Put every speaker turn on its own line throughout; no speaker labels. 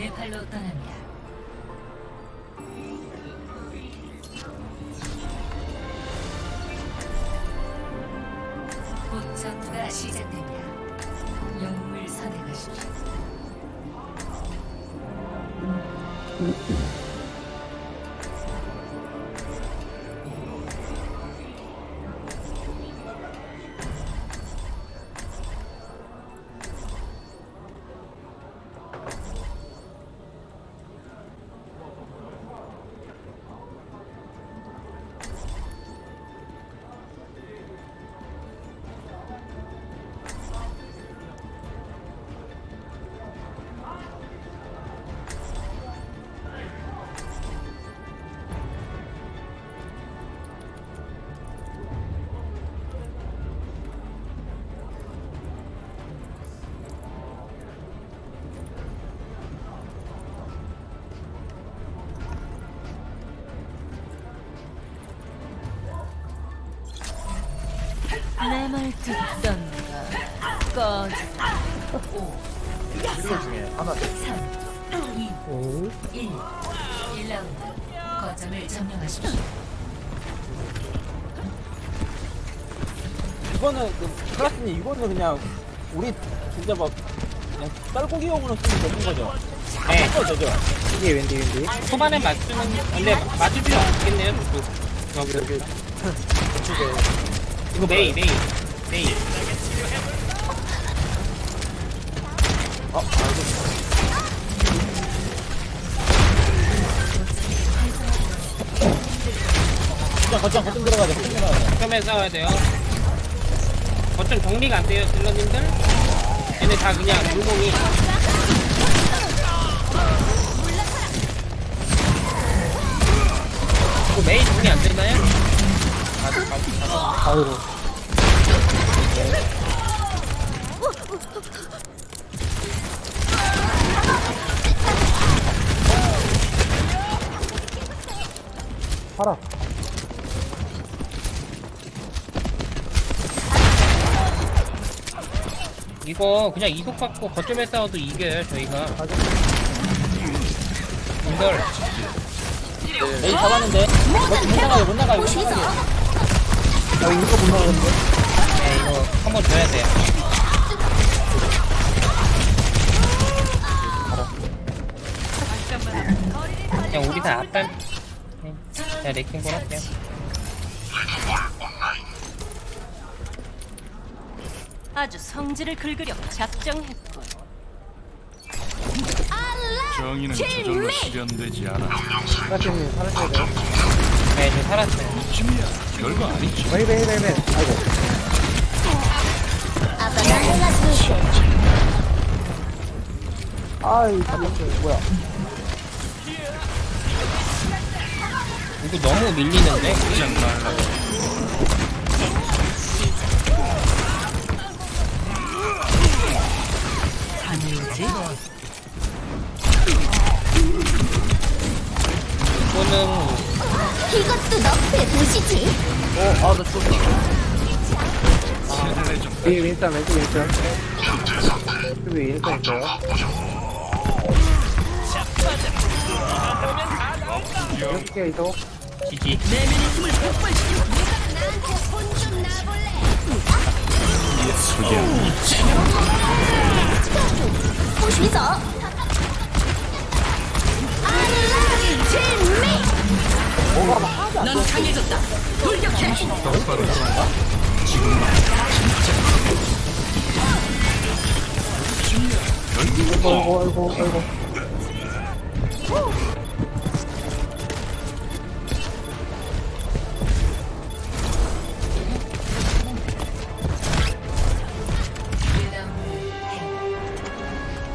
네팔로 떠납니다. 곧 전투가 시작됩니다. 영웅을 선택하십시오.
듣던가 꺼져
힐러 중에 하나 돼.
3, 2,
오.
1. 1라운드. 거점을 점령하십시오.
이거는 그 클라스님 이거는 그냥 우리 진짜 막 그냥 쌀고기용으로 쓰면 되는 거죠?
네.
아, 되죠?
이게 웬디 웬디?
초반에 맞추는 근데 맞을 필요 없겠네요 저도
여기 이쪽에
이거 메이 메이
아. 거점, 거점, 거점 들어가자, 거점 들어가자.
점에 싸워야 돼요. 어쩜 정리가 안 돼요 딜러님들. 얘네 다 그냥 물공이. 이거 메이 정리 안 되나요? 아, 아, 아,
아이고 팔아.
이거 그냥 이속 받고 거점에 싸워도 이겨요 저희가. 이걸
메이 잡았는데? 못 나가요, 못 나가요, 못 나가요.
아 이거 못 나가는데?
네, 이거 한 번 줘야 돼요 다 앞단 네, 그냥 레킹볼 할게요.
아주 성질을 긁으려 작정했군.
정의는 저절로 실현되지 않아.
클라스님 살아셔야 돼요.
네, 저 살았어요.
별거 아니지.
웨이베 웨이베 웨이베 아이고 아이 잡혔어 뭐야
이거 너무 밀리는데?
말라.
이거는
이것도 너프에 보시지.
어, 아, 나 좀.
세대를
좀위 윈스턴 왼쪽 윈스턴 여기 윈스턴 있어요 이렇게 이동
지지?
보시죠. 알라지 진미.
아이고 아이고 아이고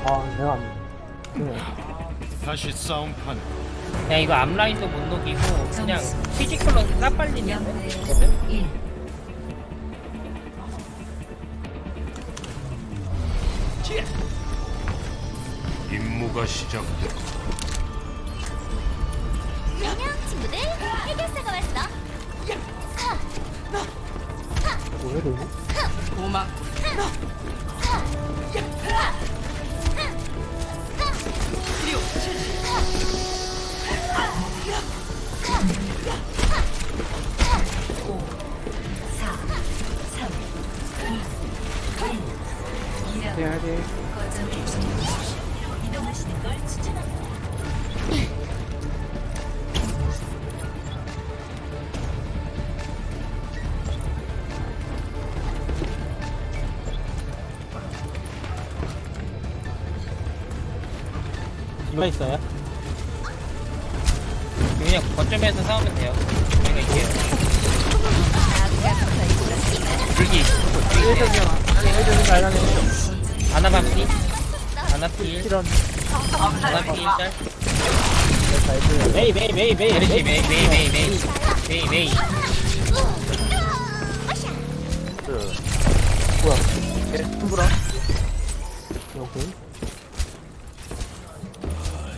아 내가 안 네.
다시 싸움판.
그냥 이거 앞라인도 못 녹이고 그냥 피지컬로
0대 1.
임무가 시작돼.
안녕 친구들. 해결사가 왔어.
뭐야 돼.
거점을 점령하십시오. 이동하 시는 걸 추천합니다.
이거 있어요?
그냥 거점에서 싸우면 돼요. 저희가 이겨요. 불기. 아나 반피. 아나 필. 아나 필 짤.
메이 메이 메이 메이
메르시 메이 메이 메이 메이 메이 메이.
오케이.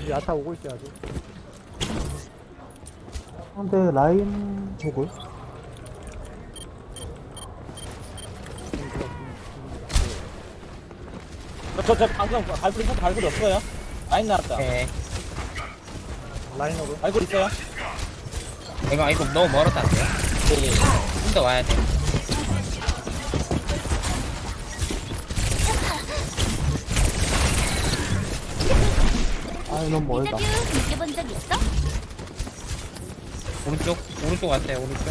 야타 오고 있어 아직. 근데 라인 보고.
저저 방금 발굴 있어 발굴이 없어요? 라인 나왔다
네.
라인으로.
발굴 있어요?
이거 이거 너무 멀었다 안 돼요?
예예
좀더 와야 돼.
아 너무 멀다.
인터뷰 느껴본 적 있어?
오른쪽 오른쪽 왔어요 오른쪽.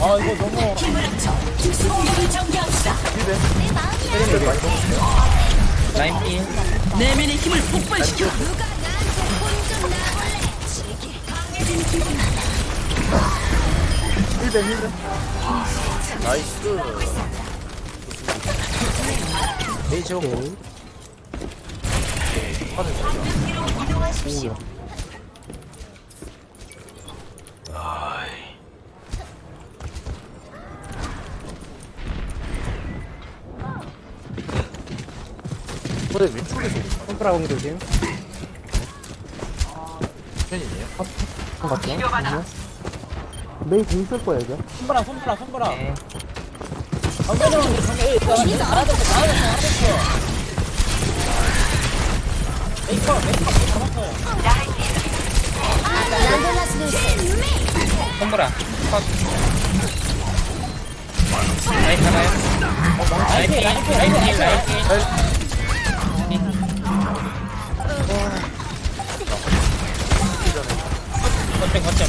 아 이거 너무
내 마음이야.
라인 필.
내면의 힘을 폭발시켜.
오케이. 근데 왼쪽에서 손가락 옹 조심. 편이에요? 맞죠? 메이 공쓸 거야 이제.
손바람 손바람 손바람
네.
정면으로 정면 에이 있어 알아듣고 알아듣고 알아듣고 메이커 메이커 잡았어요
손보라. 컷. 라인 가나요? 라인 필 라인 필 라인 필. 거점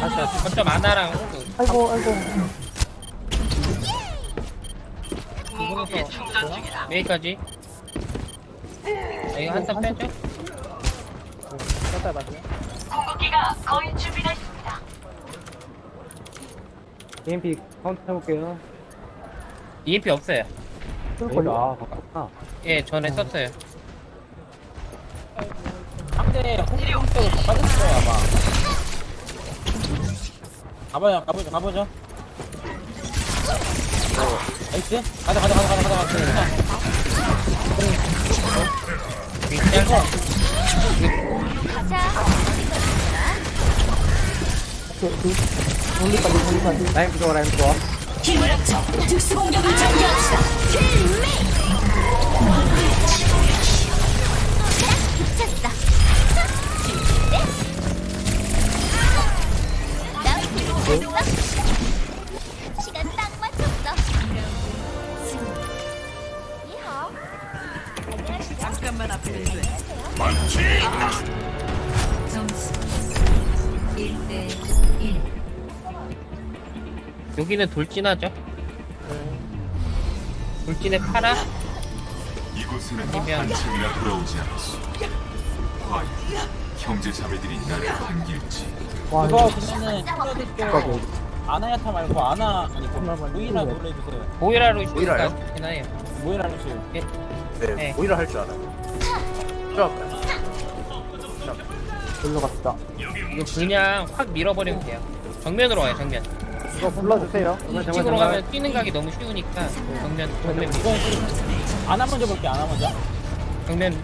거점 거점 아나랑 호그
아이고 아이고.
메이까지 아, 이거 한탄 빼죠?
떴다 맞죠? EMP 카운트 해볼게요.
EMP 없어요
쓸 걸요? 아 바꿨다.
예 전에 썼어요
상대 홍콩 쪽으로 다 빠졌을 거야 아마 가보자 가보자 가보자 나이스 가자 가자 가자 가자 가자 가자
올리까지 올리까지. 라인 부좋아 라인 부좋아.
힘을 합쳐 특수 공격을 전개합시다.
나
잠깐만 앞에 돼.
점수 1대 1.
여기는 돌진하죠 돌진에 팔아
이곳에는 한층이나 돌아오지 않았소. 과연 형제 자매들이 나를 반길지.
와
이거
이거
그러면은. 힐러들 아나야타 말고 아나 모이라 놀래주세요
보이라로 있으니까 좋긴 해요
모이라 루시
네.
오히려 할 줄 알아요.
놀러 갑시다.
이거 그냥 확 밀어버리면 돼요 정면으로 와요 정면
이거 불러주세요.
이쪽으로 가면 뛰는 각이 너무 쉬우니까 정면 정면 밀-
이건 아나 먼저 볼게 아나 먼저
정면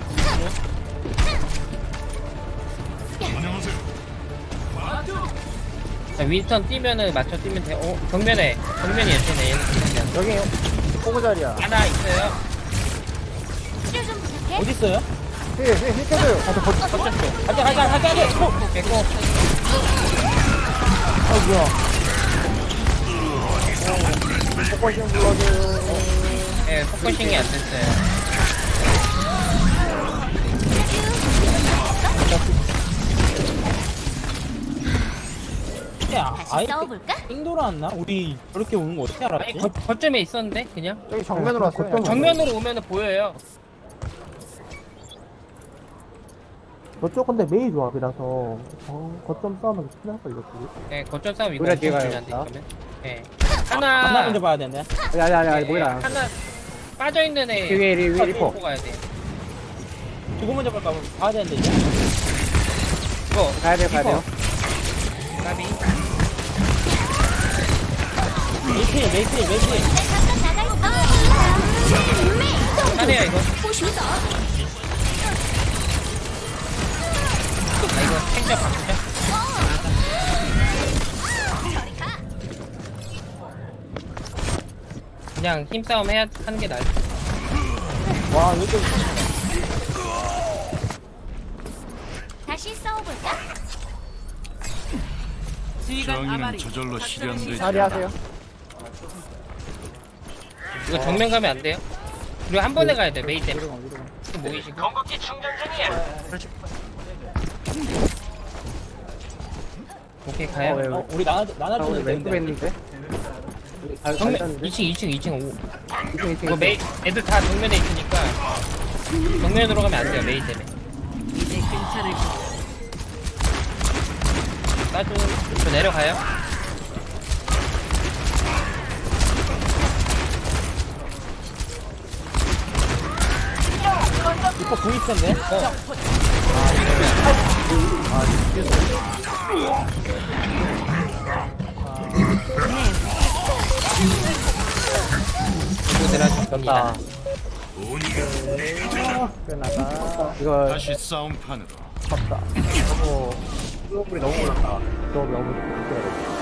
자, 윈스턴 뛰면은 맞춰 뛰면 돼. 어, 정면에 정면이에요, 쟤네. 얘는 정면.
여기 꼬부 자리야.
하나 있어요.
어디 있어요?
힐 켜줘요. 가서 거,
거점 쪽
가자 가자 가자 가자. 어,
뺐고
아, 뭐야. 포커싱 불러줘요.
예 포커싱이 안 됐어요
야, 아예
싸워볼까?
띵도로 왔나? 우리 저렇게 오는 거 어떻게
아니
알았지?
거, 거점에 있었는데 그냥
저기 정면으로 왔어요.
거점
정면으로 오면은 보여요
저쪽 근데 메이 조합이라서 정, 거점 싸움은 큰일 날걸 이것들이.
예 거점 싸움 이거
우리가 뒤에
중요한데
다.
이거면 예
하나
하나
먼저 봐야 되네.
아니 아니 아니
예,
뭐야.
하나 빠져 있는 애
위에 위에 위에 리퍼.
가야 돼
두고 먼저 볼까 봐야 되는데 이제.
이거
가야 돼요 가야 돼요.
까비
메이필 메이필 메이필.
그냥 힘싸움 해야 하는 게 나을 것 같아.
와 이거
다시 싸워볼까?
정의는 저절로 실현되지
자리 하세요.
이거 정면 가면 안 돼요? 그리고 한 번에 가야 돼 메이 때문에 지금 모이시고 오케이 가요.
어, 예.
어, 우리 나눠
아, 오늘
나눠주는
왼쪽에
데
잘
정면.
잘렸는데.
2층 2층 2층 5
이층 이층
이거 메이 애들 다 정면에 있으니까 정면으로 가면 안 돼요 메이 때문에.
이제 괜찮을 거야.
따주 저 내려가요?
이거 궁 있던데.
어. 이거. 내려줍 니다
끝나가. 이거
다시 싸움판으로
졌다. 너무 수업이 너무 올랐다. 수업이 너무
최